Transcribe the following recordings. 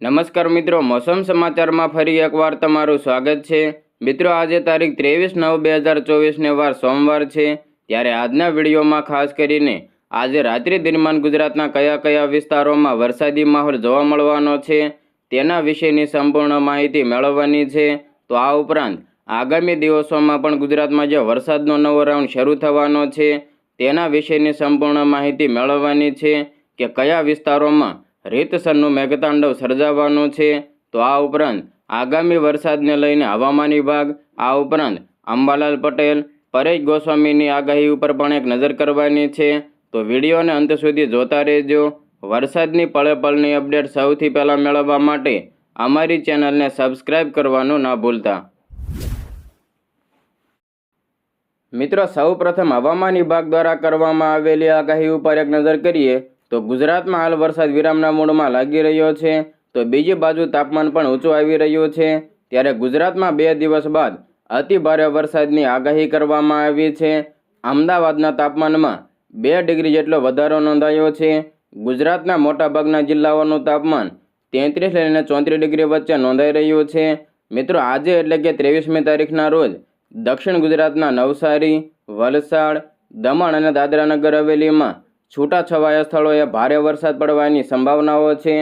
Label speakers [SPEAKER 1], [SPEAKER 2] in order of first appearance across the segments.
[SPEAKER 1] નમસ્કાર મિત્રો, મોસમ સમાચારમાં ફરી એકવાર તમારું સ્વાગત છે. મિત્રો, આજે તારીખ ત્રેવીસ નવ બે હજાર ચોવીસને વાર સોમવાર છે. ત્યારે આજના વિડીયોમાં ખાસ કરીને આજે રાત્રિ દરમિયાન ગુજરાતના કયા કયા વિસ્તારોમાં વરસાદી માહોલ જોવા મળવાનો છે, તેના વિશેની સંપૂર્ણ માહિતી મેળવવાની છે. તો આ ઉપરાંત આગામી દિવસોમાં પણ ગુજરાતમાં જે વરસાદનો નવો રાઉન્ડ શરૂ થવાનો છે, તેના વિશેની સંપૂર્ણ માહિતી મેળવવાની છે કે કયા વિસ્તારોમાં રીતસરનું મેઘતાંડવ સર્જાવાનું છે, તો આ ઉપરાંત આગામી વરસાદને લઈને હવામાન વિભાગ, આ ઉપરાંત અંબાલાલ પટેલ, પરેશ ગોસ્વામીની આગાહી ઉપર પણ એક નજર કરવાની છે. તો વિડીયોને અંત સુધી જોતા રહેજો. વરસાદની પળે પળની અપડેટ સૌથી પહેલાં મેળવવા માટે અમારી ચેનલને સબસ્ક્રાઇબ કરવાનું ના ભૂલતા. મિત્રો, સૌપ્રથમ હવામાન વિભાગ દ્વારા કરવામાં આવેલી આગાહી ઉપર એક નજર કરીએ. તો ગુજરાતમાં હાલ વરસાદ વિરામના મૂળમાં લાગી રહ્યો છે. તો બીજી બાજુ તાપમાન પણ ઊંચું આવી રહ્યું છે. ત્યારે ગુજરાતમાં બે દિવસ બાદ અતિ ભારે વરસાદની આગાહી કરવામાં આવી છે. અમદાવાદના તાપમાનમાં બે ડિગ્રી જેટલો વધારો નોંધાયો છે. ગુજરાતના મોટાભાગના જિલ્લાઓનું તાપમાન તેત્રીસ લઈને ચોત્રીસ ડિગ્રી વચ્ચે નોંધાઈ રહ્યું છે. મિત્રો, આજે એટલે કે ત્રેવીસમી તારીખના રોજ દક્ષિણ ગુજરાતના નવસારી, વલસાડ, દમણ અને દાદરાનગર હવેલીમાં છૂટાછવાયા સ્થળોએ ભારે વરસાદ પડવાની સંભાવનાઓ છે.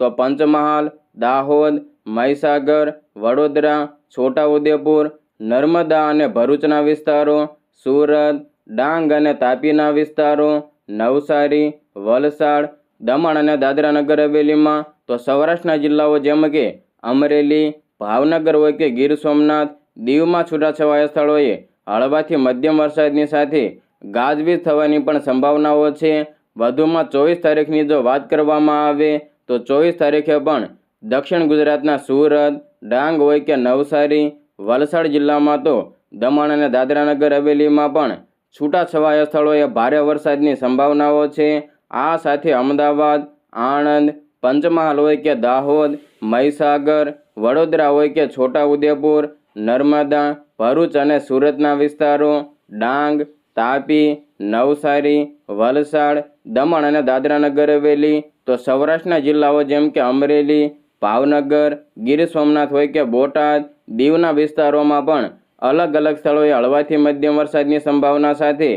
[SPEAKER 1] તો પંચમહાલ, દાહોદ, મહીસાગર, વડોદરા, છોટાઉદેપુર, નર્મદા અને ભરૂચના વિસ્તારો, સુરત, ડાંગ અને તાપીના વિસ્તારો, નવસારી, વલસાડ, દમણ અને દાદરાનગર હવેલીમાં. તો સૌરાષ્ટ્રના જિલ્લાઓ જેમ કે અમરેલી, ભાવનગર હોય કે ગીર સોમનાથ, દીવમાં છૂટાછવાયા સ્થળોએ હળવાથી મધ્યમ વરસાદની સાથે ગાજવીજ થવાની પણ સંભાવનાઓ છે. વધુમાં ચોવીસ તારીખની જો વાત કરવામાં આવે, તો ચોવીસ તારીખે પણ દક્ષિણ ગુજરાતના સુરત, ડાંગ હોય કે નવસારી, વલસાડ જિલ્લામાં તો દમણ અને દાદરાનગર હવેલીમાં પણ છૂટાછવાયા સ્થળોએ ભારે વરસાદની સંભાવનાઓ છે. આ સાથે અમદાવાદ, આણંદ, પંચમહાલ હોય કે દાહોદ, મહીસાગર, વડોદરા હોય કે છોટાઉદેપુર, નર્મદા, ભરૂચ અને સુરતના વિસ્તારો, ડાંગ તાપી, નવસારી, વલસાડ, દમણ અને દાદરાનગર હવેલી. તો સૌરાષ્ટ્રના જિલ્લાઓ જેમ કે અમરેલી, ભાવનગર, ગીર સોમનાથ હોય કે બોટાદ, દીવના વિસ્તારોમાં પણ અલગ અલગ સ્થળોએ હળવાથી મધ્યમ વરસાદની સંભાવના સાથે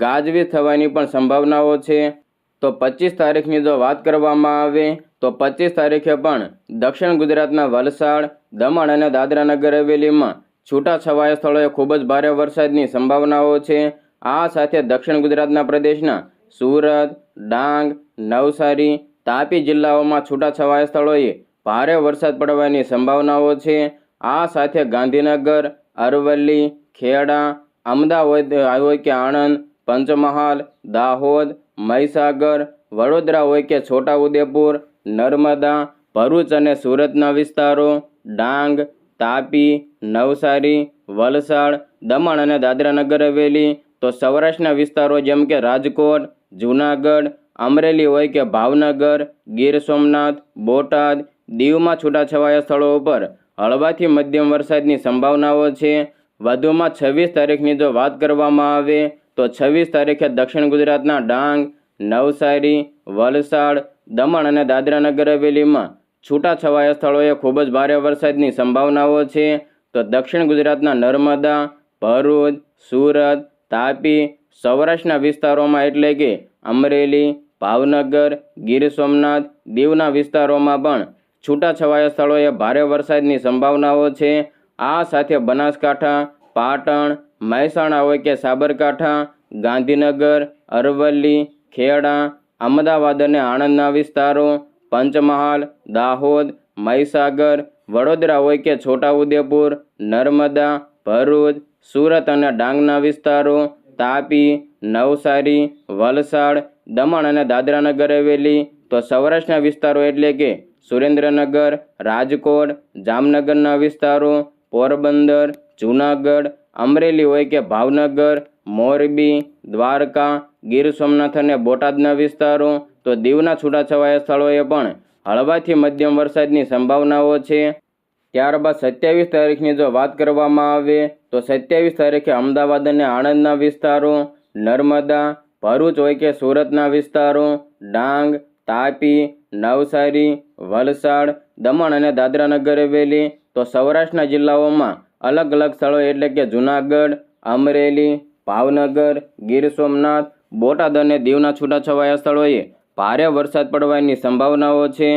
[SPEAKER 1] ગાજવીજ થવાની પણ સંભાવનાઓ છે. તો પચીસ તારીખની જો વાત કરવામાં આવે, તો પચીસ તારીખે પણ દક્ષિણ ગુજરાતના વલસાડ, દમણ અને દાદરાનગર હવેલીમાં છૂટાછવાયા સ્થળોએ ખૂબ જ ભારે વરસાદની સંભાવનાઓ છે. આ સાથે દક્ષિણ ગુજરાતના પ્રદેશના સુરત, ડાંગ, નવસારી, તાપી જિલ્લાઓમાં છૂટાછવાયા સ્થળોએ ભારે વરસાદ પડવાની સંભાવનાઓ છે. આ સાથે ગાંધીનગર, અરવલ્લી, ખેડા, અમદાવાદ હોય કે આણંદ, પંચમહાલ, દાહોદ, મહીસાગર, વડોદરા હોય કે છોટાઉદેપુર, નર્મદા, ભરૂચ અને સુરતના વિસ્તારો, ડાંગ, તાપી, નવસારી, વલસાડ, દમણ અને દાદરાનગર હવેલી તો સૌરાષ્ટ્રના વિસ્તારો જેમ કે રાજકોટ, જૂનાગઢ, અમરેલી હોય કે ભાવનગર, ગીર સોમનાથ, બોટાદ, દીવમાં છૂટાછવાયા સ્થળો ઉપર હળવાથી મધ્યમ વરસાદની સંભાવનાઓ છે. વધુમાં છવ્વીસ તારીખની જો વાત કરવામાં આવે, તો છવ્વીસ તારીખે દક્ષિણ ગુજરાતના ડાંગ, નવસારી, વલસાડ, દમણ અને દાદરાનગર હવેલીમાં છૂટાછવાયા સ્થળોએ ખૂબ જ ભારે વરસાદની સંભાવનાઓ છે. તો દક્ષિણ ગુજરાતના નર્મદા, ભરૂચ, સુરત તાપી સૌરાષ્ટ્રના વિસ્તારોમાં એટલે કે અમરેલી, ભાવનગર, ગીર સોમનાથ દીવના વિસ્તારોમાં પણ છૂટાછવાયા સ્થળોએ ભારે વરસાદની સંભાવનાઓ છે. આ સાથે બનાસકાંઠા, પાટણ, મહેસાણા હોય કે સાબરકાંઠા, ગાંધીનગર, અરવલ્લી, ખેડા, અમદાવાદ અને આણંદના વિસ્તારો, પંચમહાલ, દાહોદ, મહીસાગર, વડોદરા હોય કે છોટાઉદેપુર, નર્મદા ભરૂચ, સુરત અને ડાંગના વિસ્તારો, તાપી, નવસારી, વલસાડ, દમણ અને દાદરાનગર હવેલી તો સૌરાષ્ટ્રના વિસ્તારો એટલે કે સુરેન્દ્રનગર, રાજકોટ, જામનગરના વિસ્તારો, પોરબંદર, જૂનાગઢ, અમરેલી હોય કે ભાવનગર, મોરબી, દ્વારકા, ગીર સોમનાથ અને બોટાદના વિસ્તારો, તો દીવના છૂટાછવાયા સ્થળોએ પણ હળવાથી મધ્યમ વરસાદની સંભાવનાઓ છે. ત્યારબાદ સત્યાવીસ તારીખની જો વાત કરવામાં આવે, તો સત્યાવીસ તારીખે અમદાવાદ અને આણંદના વિસ્તારો, નર્મદા, ભરૂચ હોય કે સુરતના વિસ્તારો, ડાંગ, તાપી, નવસારી, વલસાડ, દમણ અને દાદરાનગર હવેલી, તો સૌરાષ્ટ્રના જિલ્લાઓમાં અલગ અલગ સ્થળો એટલે કે જૂનાગઢ, અમરેલી, ભાવનગર, ગીર સોમનાથ, બોટાદ અને દીવના છૂટાછવાયા સ્થળોએ ભારે વરસાદ પડવાની સંભાવનાઓ છે.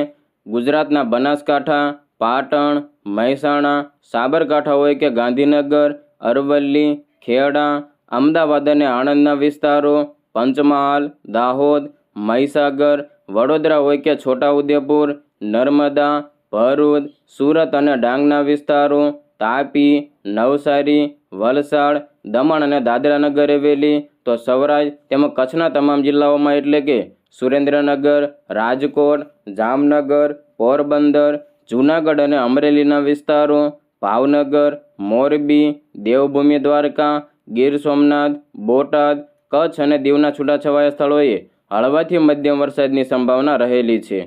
[SPEAKER 1] ગુજરાતના બનાસકાંઠા, પાટણ મહેસાણા, સાબરકાંઠા હોય કે ગાંધીનગર, અરવલ્લી, ખેડા, અમદાવાદ અને આણંદના વિસ્તારો, પંચમહાલ, દાહોદ, મહીસાગર, વડોદરા હોય કે છોટાઉદેપુર, નર્મદા, ભરૂચ, સુરત અને ડાંગના વિસ્તારો, તાપી, નવસારી, વલસાડ, દમણ અને દાદરાનગર હવેલી, તો સૌરાષ્ટ્ર તેમજ કચ્છના તમામ જિલ્લાઓમાં એટલે કે સુરેન્દ્રનગર, રાજકોટ, જામનગર, પોરબંદર જૂનાગઢ અને અમરેલીના વિસ્તારો, ભાવનગર, મોરબી, દેવભૂમિ, દ્વારકા, ગીર સોમનાથ, બોટાદ, કચ્છ અને દીવના છૂટાછવાયા સ્થળોએ હળવાથી મધ્યમ વરસાદની સંભાવના રહેલી છે.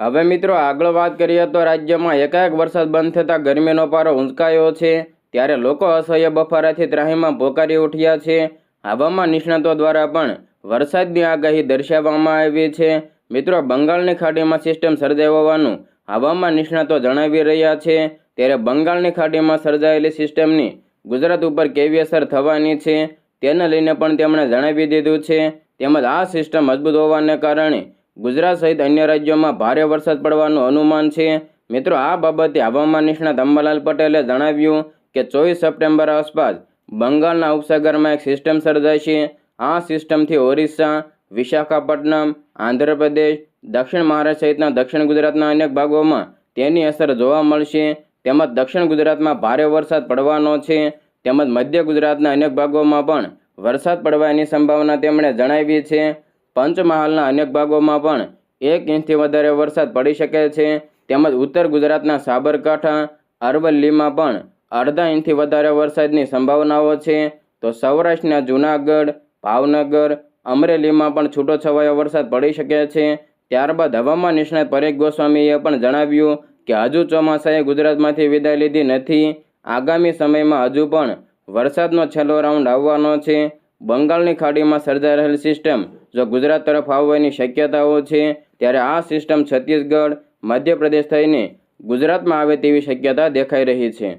[SPEAKER 1] હવે મિત્રો આગળ વાત કરીએ તો રાજ્યમાં એકાએક વરસાદ બંધ થતાં ગરમીનો પારો ઊંચકાયો છે, ત્યારે લોકો અસહ્ય બફારાથી ત્રાહીમાં પોકારી ઉઠ્યા છે. હવામાન નિષ્ણાતો દ્વારા પણ વરસાદની આગાહી દર્શાવવામાં આવી છે. મિત્રો, બંગાળની ખાડીમાં સિસ્ટમ સર્જાઈ હોવાનું હવામાન નિષ્ણાતો જણાવી રહ્યા છે. ત્યારે બંગાળની ખાડીમાં સર્જાયેલી સિસ્ટમની ગુજરાત ઉપર કેવી અસર થવાની છે તેને લઈને પણ તેમણે જણાવી દીધું છે. તેમજ આ સિસ્ટમ મજબૂત હોવાને કારણે ગુજરાત સહિત અન્ય રાજ્યોમાં ભારે વરસાદ પડવાનું અનુમાન છે. મિત્રો, આ બાબતે હવામાન નિષ્ણાત અંબાલાલ પટેલે જણાવ્યું કે ચોવીસ સપ્ટેમ્બર આસપાસ બંગાળના ઉપસાગરમાં એક સિસ્ટમ સર્જાશે. આ સિસ્ટમથી ઓરિસ્સા વિશાખાપટ્ટનમ, આંધ્રપ્રદેશ, દક્ષિણ મહારાષ્ટ્ર સહિતના દક્ષિણ ગુજરાતના અનેક ભાગોમાં તેની અસર જોવા મળશે. તેમજ દક્ષિણ ગુજરાતમાં ભારે વરસાદ પડવાનો છે. તેમજ મધ્ય ગુજરાતના અનેક ભાગોમાં પણ વરસાદ પડવાની સંભાવના તેમણે જણાવી છે. પંચમહાલના અનેક ભાગોમાં પણ એક ઇંચથી વધારે વરસાદ પડી શકે છે. તેમજ ઉત્તર ગુજરાતના સાબરકાંઠા, અરવલ્લીમાં પણ અડધા ઇંચથી વધારે વરસાદની સંભાવનાઓ છે. તો સૌરાષ્ટ્રના જૂનાગઢ, ભાવનગર અમરેલીમાં પણ છૂટો છવાયો વરસાદ પડી શકે છે. ત્યારબાદ હવામાન નિષ્ણાત પરેખ ગોસ્વામીએ પણ જણાવ્યું કે હજુ ચોમાસાએ ગુજરાતમાંથી વિદાય લીધી નથી. આગામી સમયમાં હજુ પણ વરસાદનો છેલ્લો રાઉન્ડ આવવાનો છે. બંગાળની ખાડીમાં સર્જાઈ રહેલ સિસ્ટમ જો ગુજરાત તરફ આવવાની શક્યતાઓ છે, ત્યારે આ સિસ્ટમ છત્તીસગઢ, મધ્યપ્રદેશ થઈને ગુજરાતમાં આવે તેવી શક્યતા દેખાઈ રહી છે.